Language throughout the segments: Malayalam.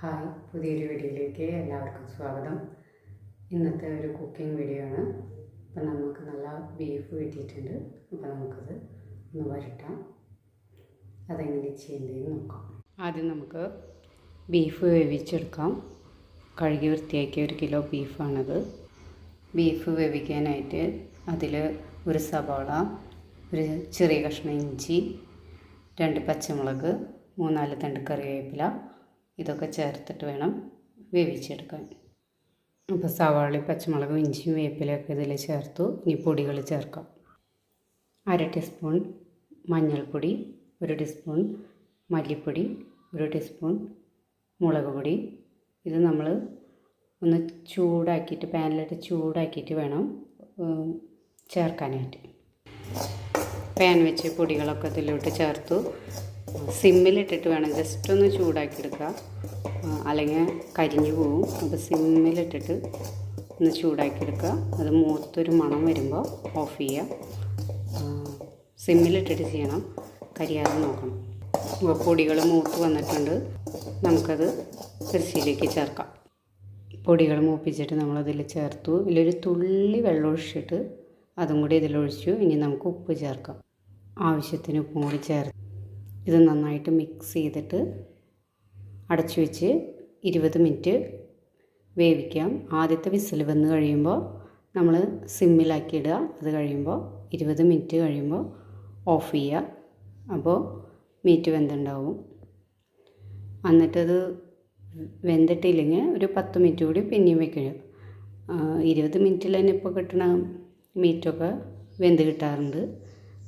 ഹായ് പുതിയൊരു വീഡിയോയിലേക്ക് എല്ലാവർക്കും സ്വാഗതം. ഇന്നത്തെ ഒരു കുക്കിംഗ് വീഡിയോ ആണ്. അപ്പം നമുക്ക് നല്ല ബീഫ് കിട്ടിയിട്ടുണ്ട്. അപ്പം നമുക്കത് ഒന്ന് വരട്ടാം. അതെങ്ങനെ ചെയ്യേണ്ടതെന്ന് നോക്കാം. ആദ്യം നമുക്ക് ബീഫ് വേവിച്ചെടുക്കാം. കഴുകി വൃത്തിയാക്കിയ ഒരു കിലോ ബീഫാണത് ബീഫ് വേവിക്കാനായിട്ട് അതിൽ ഒരു സവാള ഒരു ചെറിയ കഷ്ണം ഇഞ്ചി രണ്ട് പച്ചമുളക് മൂന്നാൽ തണ്ട് കറിവേപ്പില ഇതൊക്കെ ചേർത്തിട്ട് വേണം വേവിച്ചെടുക്കാൻ. അപ്പോൾ സവാളയും പച്ചമുളകും ഇഞ്ചിയും വേപ്പിലയൊക്കെ ഇതിൽ ചേർത്തു. ഇനി പൊടികൾ ചേർക്കാം. അര ടീസ്പൂൺ മഞ്ഞൾപ്പൊടി ഒരു ടീസ്പൂൺ മല്ലിപ്പൊടി ഒരു ടീസ്പൂൺ മുളക് പൊടി. ഇത് നമ്മൾ ഒന്ന് ചൂടാക്കിയിട്ട് പാനിലിട്ട് ചൂടാക്കിയിട്ട് വേണം ചേർക്കാനായിട്ട്. പാൻ വെച്ച് പൊടികളൊക്കെ ഇതിലോട്ട് ചേർത്തു. സിമ്മിലിട്ടിട്ട് വേണം. ജസ്റ്റ് ഒന്ന് ചൂടാക്കി എടുക്കുക അല്ലെങ്കിൽ കരിഞ്ഞു പോവും. അപ്പോൾ സിമ്മിലിട്ടിട്ട് ഒന്ന് ചൂടാക്കി ചൂടാക്കിയെടുക്കുക. അത് മൂത്തൊരു മണം വരുമ്പോൾ ഓഫ് ചെയ്യുക. സിമ്മിലിട്ടിട്ട് ചെയ്യണം. കരിയാതെ നോക്കണം. അപ്പോൾ പൊടികൾ മൂത്ത് വന്നിട്ടുണ്ട്. നമുക്കത് കൃഷിയിലേക്ക് ചേർക്കാം. പൊടികൾ മൂപ്പിച്ചിട്ട് നമ്മളതിൽ ചേർത്തു. ഇതിലൊരു തുള്ളി വെള്ളം ഒഴിച്ചിട്ട് അതും കൂടി ഇതിലൊഴിച്ചു. ഇനി നമുക്ക് ഉപ്പ് ചേർക്കാം. ആവശ്യത്തിന് ഉപ്പും കൂടി ചേർത്ത് ഇത് നന്നായിട്ട് മിക്സ് ചെയ്തിട്ട് അടച്ചു വെച്ച് ഇരുപത് മിനിറ്റ് വേവിക്കാം. ആദ്യത്തെ വിസിൽ വന്ന് കഴിയുമ്പോൾ നമ്മൾ സിമ്മിലാക്കി ഇടുക. അത് കഴിയുമ്പോൾ ഇരുപത് മിനിറ്റ് കഴിയുമ്പോൾ ഓഫ് ചെയ്യുക. അപ്പോൾ മീറ്റ് വെന്തുണ്ടാവും. എന്നിട്ടത് വെന്തിട്ടില്ലെങ്കിൽ ഒരു പത്ത് മിനിറ്റ് കൂടി പിന്നെയും വെക്കണം ആ, ഇരുപത് മിനിറ്റിൽ തന്നെ ഇപ്പോൾ കിട്ടണ മീറ്റൊക്കെ വെന്ത് കിട്ടാറുണ്ട്.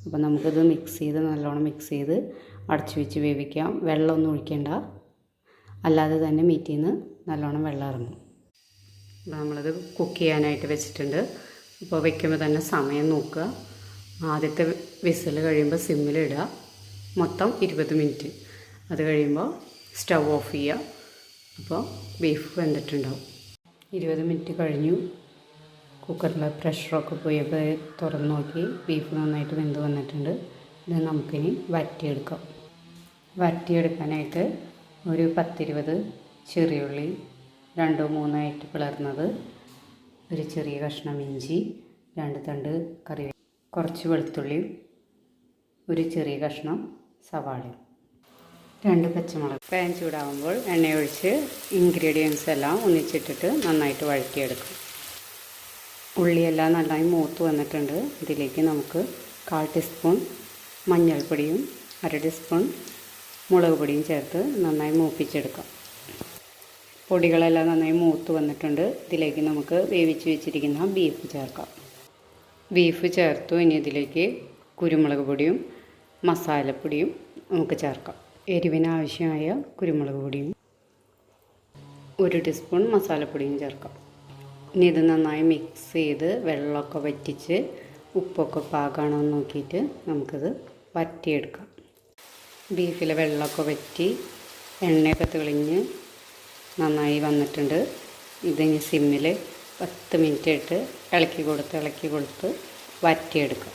അപ്പോൾ നമുക്കത് മിക്സ് ചെയ്ത് നല്ലോണം മിക്സ് ചെയ്ത് അടച്ചു വെച്ച് വേവിക്കാം. വെള്ളമൊന്നും ഒഴിക്കേണ്ട. അല്ലാതെ തന്നെ മീറ്റിൽ നിന്ന് നല്ലോണം വെള്ളം ഇറങ്ങും. അപ്പോൾ നമ്മളത് കുക്ക് ചെയ്യാനായിട്ട് വെച്ചിട്ടുണ്ട്. അപ്പോൾ വെക്കുമ്പോൾ തന്നെ സമയം നോക്കുക. ആദ്യത്തെ വിസിൽ കഴിയുമ്പോൾ സിമ്മിലിടുക മൊത്തം ഇരുപത് മിനിറ്റ്. അത് കഴിയുമ്പോൾ സ്റ്റവ് ഓഫ് ചെയ്യുക. അപ്പോൾ ബീഫ് വെന്തിട്ടുണ്ടാവും. ഇരുപത് മിനിറ്റ് കഴിഞ്ഞു. കുക്കറിലെ പ്രഷറൊക്കെ പോയപ്പോൾ തുറന്ന് നോക്കി. ബീഫ് നന്നായിട്ട് വെന്ത് വന്നിട്ടുണ്ട്. ഇത് നമുക്കിനി വറ്റിയെടുക്കാം. വറ്റിയെടുക്കാനായിട്ട് ഒരു പത്തിരുപത് ചെറിയുള്ളി രണ്ടോ മൂന്നായിട്ട് പിളർന്നത് ഒരു ചെറിയ കഷ്ണം ഇഞ്ചി രണ്ട് തണ്ട് കറി കുറച്ച് വെളുത്തുള്ളിയും ഒരു ചെറിയ കഷ്ണം സവാളയും. രണ്ട് പച്ചമുളക്. പാൻ ചൂടാകുമ്പോൾ എണ്ണയൊഴിച്ച് ഇൻഗ്രീഡിയൻസ് എല്ലാം ഒന്നിച്ചിട്ടിട്ട് നന്നായിട്ട് വഴറ്റിയെടുക്കും. ഉള്ളിയെല്ലാം നന്നായി മൂത്ത് വന്നിട്ടുണ്ട്. ഇതിലേക്ക് നമുക്ക് കാൽ ടീസ്പൂൺ മഞ്ഞൾപ്പൊടിയും അര ടീസ്പൂൺ മുളക് പൊടിയും ചേർത്ത് നന്നായി മൂപ്പിച്ചെടുക്കാം. പൊടികളെല്ലാം നന്നായി മൂത്ത് വന്നിട്ടുണ്ട്. ഇതിലേക്ക് നമുക്ക് വേവിച്ച് വെച്ചിരിക്കുന്ന ബീഫ് ചേർക്കാം. ബീഫ് ചേർത്തു. ഇനി ഇതിലേക്ക് കുരുമുളക് പൊടിയും മസാലപ്പൊടിയും നമുക്ക് ചേർക്കാം. എരിവിനാവശ്യമായ കുരുമുളക് പൊടിയും ഒരു ടീസ്പൂൺ മസാലപ്പൊടിയും ചേർക്കാം. ഇനി ഇത് നന്നായി മിക്സ് ചെയ്ത് വെള്ളമൊക്കെ വറ്റിച്ച് ഉപ്പൊക്കെ പാകമാണോ എന്ന് നോക്കിയിട്ട് നമുക്കിത് വറ്റിയെടുക്കാം. ബീഫിലെ വെള്ളമൊക്കെ വറ്റി എണ്ണയൊക്കെ തെളിഞ്ഞ് നന്നായി വന്നിട്ടുണ്ട്. ഇതിന് സിമ്മിൽ പത്ത് മിനിറ്റ് ഇട്ട് ഇളക്കി കൊടുത്ത് ഇളക്കി കൊടുത്ത് വറ്റിയെടുക്കാം.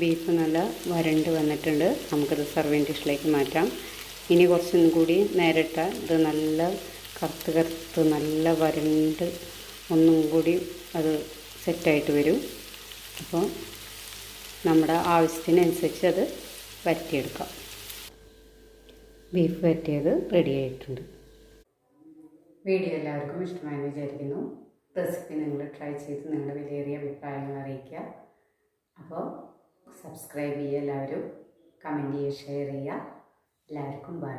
ബീഫ് നല്ല വരണ്ട് വന്നിട്ടുണ്ട്. നമുക്കിത് സർവിങ് ഡിഷിലേക്ക് മാറ്റാം. ഇനി കുറച്ചും കൂടി നേരിട്ട ഇത് നല്ല കറുത്ത് കറുത്ത് നല്ല വരണ്ട് ഒന്നും കൂടി അത് സെറ്റായിട്ട് വരും. അപ്പോൾ നമ്മുടെ ആവശ്യത്തിനനുസരിച്ച് അത് വരട്ടിയെടുക്കാം. ബീഫ് വരട്ടിയത് റെഡി ആയിട്ടുണ്ട്. വീഡിയോ എല്ലാവർക്കും ഇഷ്ടമായെന്ന് വിചാരിക്കുന്നു. റെസിപ്പി നിങ്ങൾ ട്രൈ ചെയ്ത് നിങ്ങളുടെ വിലയേറിയ അഭിപ്രായങ്ങൾ അറിയിക്കുക. അപ്പോൾ സബ്സ്ക്രൈബ് ചെയ്യുക എല്ലാവരും. കമന്റ് ചെയ്യുക ഷെയർ ചെയ്യുക. എല്ലാവർക്കും ബൈ